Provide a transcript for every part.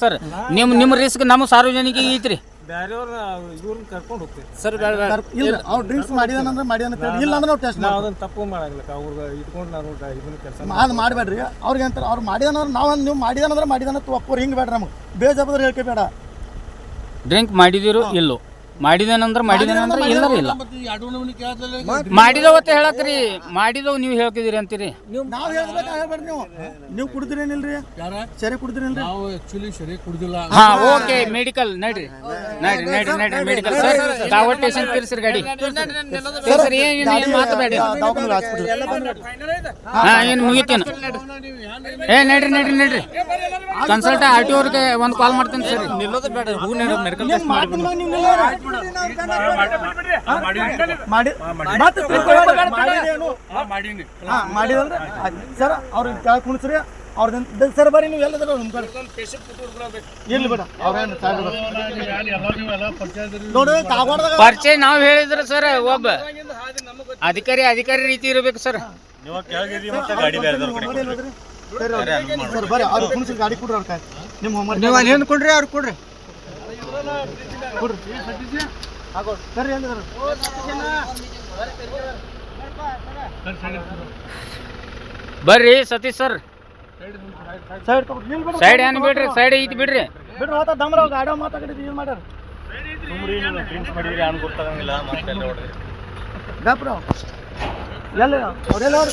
Sir ನಿಮ್ ನಿಮ್ risk ನಮ್ಮ ಸಾರ್ವಜನಿಕ ಐತ್ರಿ. ಬ್ಯಾರೆಯವ್ರನ್ನ ಇವ್ರನ್ನ ಕರ್ಕೊಂಡು ಹೋಗ್ತೀವಿ. ಸರ್ ಬೇಡ ಬೇಡ. ಇಲ್ಲ ಅವ್ರು ಡ್ರಿಂಕ್ಸ್ ಮಾಡಿದಾನಂದ್ರೆ ಮಾಡಿದಾನ. ಇಲ್ಲ ಅಂದ್ರೆ ನಾವು ಟೆಸ್ಟ್ ನಾವು ಅದನ್ನ ತಪ್ಪು ಮಾಡಂಗಿಲ್ಲ. ಅವ್ರಿಗೆ ಇಟ್ಕೊಂಡು ನಾವು ಇದನ್ನ ಕೆಲಸ ಅದು ಮಾಡಬೇಡ್ರಿ. ಅವ್ರಿಗೆ ಅಂತಾರೆ ಅವ್ರು ಮಾಡಿದಾನಂದ್ರೆ ನಾವು ನೀವು ಮಾಡಿದಾನಂದ್ರೆ ಮಾಡಿದಾನ ಹಿಂಗೆ ಬೇಡ ನಮಗೆ. ಬೇಜಾಬದ್ರ ಹೇಳಿಕೆ ಬೇಡ. ಡ್ರಿಂಕ್ ಮಾಡಿದಿರು ಇಲ್ಲೋ. ಮಾಡಿದೇನಂದ್ರ ಮಾಡಿದೇನಂದ್ರ ಇಲ್ಲರ ಇಲ್ಲ. ಮಾಡಿದವತ್ತ ಹೇಳಕ್ರಿ ಮಾಡಿದವ್ ನೀವು ಹೇಳ್ತಿದಿರಿ ಅಂತೀರಿ. ನಾವು ಹೇಳ್ಬೇಕು ಹೇಳ್ಬೇಡ್ರಿ ನೀವು. ನೀವು ಕುಡ್ದಿರೇನಿಲ್ರಿ? ಸರಿ ಕುಡ್ದಿರೇನ್ರಿ ನಾವು ಆಕ್ಚುಲಿ ಸರಿ ಕುಡ್ದಿಲ್ಲ. ಹಾ ಓಕೆ ಮೆಡಿಕಲ್ ನಡ್ರಿ. ನಡ್ರಿ ನಡ್ರಿ ನಡ್ರಿ ಮೆಡಿಕಲ್ ಸರ್ ದಾವಟ್ ಸ್ಟೇಷನ್ ತಿರ್ಸ್ರಿ ಗಾಡಿ. ಸರ್ ಏನು ಏನು ಏನ್- ಏನ್ ಮಾತು ಬೇಡ ದವಾಖಾನೆ ಹಾಸ್ಪಿಟಲ್ ಹಾ ಏನು ಮುಗಿತೇನು? ಏ ನಡ್ರಿ ನಡ್ರಿ ನಡ್ರಿ. ಕನ್ಸಲ್ಟ ಆರ್ ಟಿ ಅವ್ರಿಗೆ ಒಂದು ಕಾಲ್ ಮಾಡ್ತೇನೆ ಸರ್. ನಿಲ್ಲೋದು ಬೇಡ ಹೂ ಮೆಡಿಕಲ್ ಏನ್ ಮಾಡ್ತೀನಿ ನೀವು ನಿಲ್ಲೋರು? ಮಾಡಿ ಮತ್ತೆ ಮಾಡಿದೇನು? ಹಾ ಮಾಡಿದಂದ್ರೆ ಸರ್ ಅವ್ರಿಗೆ ಕೆಳಗೆ ಕುಣಿಸ್ರಿ. ಅವ್ರದ್ದು ಸರ್ ಬರ್ರಿ ನೀವು ಎಲ್ಲದ್ರ ಬೇಡ. ಅವ್ರೇನು ನೋಡು ಕಾಗವಾಡದಾಗ ಪರಿಚಯ ನಾವು ಹೇಳಿದ್ರೆ ಸರ್ ಒಬ್ಬ ಅಧಿಕಾರಿ ಅಧಿಕಾರಿ ರೀತಿ ಇರಬೇಕು ಸರ್. ಸರ್ ಬರ್ರಿ ಅವ್ರು ಕುಣಿಸಿ ಗಾಡಿ ಕೊಡ್ರಿ ಅವ್ರ ನಿಮ್ಮ ಹೋಮ್ವರ್ಕ್ ನೀವು ಅಲ್ಲಿ ಏನು ಕೊಡ್ರಿ ಅವ್ರು ಕೊಡ್ರಿ. ಕೊಡ್ರಿ. ಆಗೋ ಸರಿ ಹೇಳಿದ್ರು ಬರ್ರಿ ಸತೀಶ್ ಸರ್. ಸೈಡ್ ಸೈಡ್ ಏನ್ ಬಿಡ್ರಿ? ಸೈಡ್ ಐತಿ ಬಿಡ್ರಿ. ಬಿಡ್ರಿ ಮಾತಾ ದಮ್ರ ಗಾಡಿ ಮಾತಾಡಿದ್ರಿ ಏನು ಮಾಡ್ಯಾರ? ಡಾಪ್ರ ಎಲ್ಲ ಅವ್ರೆಲ್ಲ ಅವ್ರು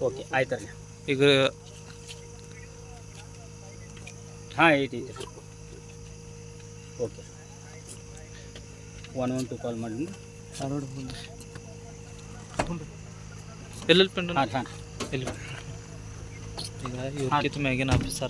ಓಕೆ ಆಯ್ತು ರೀ ಈಗ ಹಾಂ ಐತಿ ಐತಿ okay. One one two call ಮಾಡಿ ಎಲ್ಲಿ ಪೆಂಡ್ ಹಾಂ ಹಾಂ. ಎಲ್ಲಿ? ಈಗ ಇವ್ರಿಗೆ ಮ್ಯಾಗಿನ ಆಫೀಸರ್